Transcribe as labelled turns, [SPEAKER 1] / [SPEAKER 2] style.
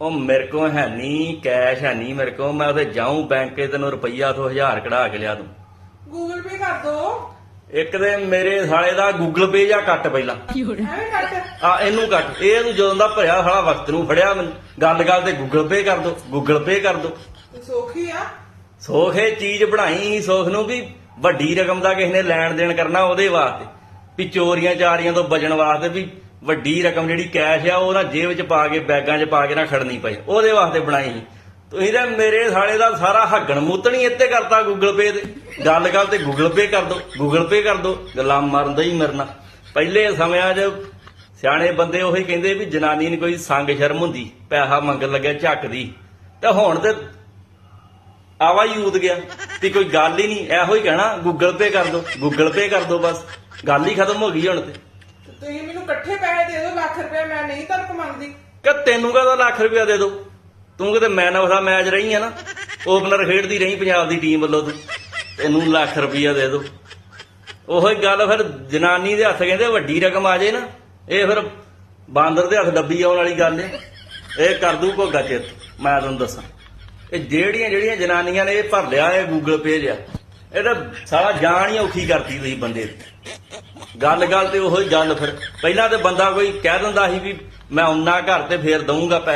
[SPEAKER 1] ਉਹ ਮੇਰੇ ਕੋਲ ਹੈ ਨਹੀਂ ਕੈਸ਼ ਹੈ ਨਹੀਂ ਮੇਰੇ ਕੋਲ ਮੈਂ ਉਹਦੇ ਜਾਊਂ ਬੈਂਕ ਤੇ ਤੈਨੂੰ ਰੁਪਈਆ ਤੋਂ 1000 ਕਢਾ ਕੇ ਲਿਆ ਦੂੰ।
[SPEAKER 2] ਗੂਗਲ ਪੇ ਕਰ ਦੋ।
[SPEAKER 1] ਇੱਕ ਦੇ ਮੇਰੇ ਸਾਲੇ ਦਾ ਗੂਗਲ ਪੇ ਜਾਂ ਕੱਟ ਪਹਿਲਾਂ।
[SPEAKER 2] ਐਵੇਂ ਕੱਟ।
[SPEAKER 1] ਆ ਇਹਨੂੰ ਕੱਟ। ਇਹ ਤੂੰ ਜਦੋਂ ਦਾ ਭਰਿਆ ਸਾਲਾ ਵਕਤ ਨੂੰ ਫੜਿਆ ਮੈਨੂੰ ਗੱਲ ਗੱਲ ਤੇ ਗੂਗਲ ਪੇ ਕਰ ਦੋ ਗੂਗਲ ਪੇ ਕਰ ਦੋ।
[SPEAKER 2] ਸੌਖੀ ਆ।
[SPEAKER 1] ਸੋਖ ਇਹ ਚੀਜ਼ ਬਣਾਈ ਸੋਖ ਨੂੰ ਵੀ ਵੱਡੀ ਰਕਮ ਦਾ ਕਿਸੇ ਨੇ ਲੈਣ ਦੇਣ ਕਰਨਾ ਉਹਦੇ ਵਾਸਤੇ ਵੀ ਚੋਰੀਆਂ ਚਾਰੀਆਂ ਤੋਂ ਬਚਣ ਵਾਸਤੇ ਵੀ ਵੱਡੀ ਰਕਮ ਜਿਹੜੀ ਕੈਸ਼ ਆ, ਉਹ ਨਾ ਜੇਬ 'ਚ ਪਾ ਕੇ, ਬੈਗਾਂ 'ਚ ਪਾ ਕੇ ਨਾ ਖੜਨੀ ਪਈ। ਉਹਦੇ ਵਾਸਤੇ ਬਣਾਈ ਸੀ। ਤੁਸੀਂ ਤਾਂ ਮੇਰੇ ਸਾਲੇ ਦਾ ਸਾਰਾ ਹੱਗਣ ਮੂਤਣੀ ਇੱਥੇ ਕਰਤਾ ਗੂਗਲ ਪੇ ਤੇ। ਗੱਲ ਗੱਲ ਤੇ ਗੂਗਲ ਪੇ ਕਰ ਦੋ ਗੂਗਲ ਪੇ ਕਰ ਦੋ, ਗੱਲਾਂ ਮਰਦਾ ਹੀ ਮਰਨਾ। ਪਹਿਲੇ ਸਮਿਆਂ 'ਚ ਸਿਆਣੇ ਬੰਦੇ ਉਹੀ ਕਹਿੰਦੇ ਵੀ ਜਨਾਨੀ ਨੂੰ ਕੋਈ ਸੰਗ ਸ਼ਰਮ ਹੁੰਦੀ, ਪੈਸਾ ਮੰਗਣ ਲੱਗਿਆ ਝੱਕਦੀ। ਤੇ ਹੁਣ ਤੇ ਆਵਾ ਹੀ ਉਦ ਗਿਆ ਤੇ ਕੋਈ ਗੱਲ ਹੀ ਨਹੀਂ, ਇਹੋ ਹੀ ਕਹਿਣਾ ਗੂਗਲ ਪੇ ਕਰ ਦੋ ਗੂਗਲ ਪੇ ਕਰ ਦੋ ਬਸ। ਗੱਲ ਹੀ ਖਤਮ ਹੋ ਗਈ ਹੁਣ ਤੇ।
[SPEAKER 2] ਤੁਸੀਂ ਮੈਨੂੰ ਇਕੱਠੇ ਪੈਸੇ ਦੇ ਦਿਓ ਲੱਖ ਰੁਪਏ ਮੈਂ ਨਹੀਂ ਤੁਹਾਨੂੰ ਮੰਗਦੀ।
[SPEAKER 1] ਕਿ ਤੈਨੂੰ ਕਹਦਾ ਲੱਖ ਰੁਪਇਆ ਦੇ ਦੋ ਤੂੰ ਕਿਤੇ ਮੈਨ ਆਫ ਦਾ ਮੈਚ ਰਹੀ ਆ ਨਾ। ਓਪਨਰ ਖੇਡਦੀ ਰਹੀ ਪੰਜਾਬ ਦੀ ਟੀਮ ਵੱਲੋਂ ਤੂੰ। ਤੈਨੂੰ ਲੱਖ ਰੁਪਇਆ ਦੇ ਦੋ ਉਹੀ ਗੱਲ ਫਿਰ ਜਨਾਨੀ ਦੇ ਹੱਥ ਕਹਿੰਦੇ ਵੱਡੀ ਰਕਮ ਆ ਜੇ ਨਾ, ਇਹ ਫਿਰ ਬਾਂਦਰ ਦੇ ਹੱਥ ਡੱਬੀ ਆਉਣ ਵਾਲੀ ਗੱਲ ਏ। ਇਹ ਕਰ ਦੂ ਭੋਗਾ ਚਿੱਤ। ਮੈਂ ਤੁਹਾਨੂੰ ਦੱਸਾਂ। ਇਹ ਜਿਹੜੀਆਂ ਜਿਹੜੀਆਂ ਜਨਾਨੀਆਂ ਨੇ ਇਹ ਭਰ ਲਿਆ, ਇਹ ਗੂਗਲ ਪੇ ਲਿਆ। ਇਹ ਤਾਂ ਸਾਰਾ ਜਾਨ ਹੀ ਔਖੀ ਕਰਤੀ ਤੁਸੀਂ ਬੰਦੇ ਦੀ। ਗੱਲ ਗੱਲ ਤੇ ਉਹੀ ਗੱਲ ਫਿਰ। ਪਹਿਲਾਂ ਤੇ ਬੰਦਾ ਕੋਈ ਕਹਿ ਦਿੰਦਾ ਸੀ ਵੀ ਮੈਂ ਉਨਾ ਘਰ ਤੇ ਫੇਰ ਦਊਂਗਾ ਪੈਸੇ।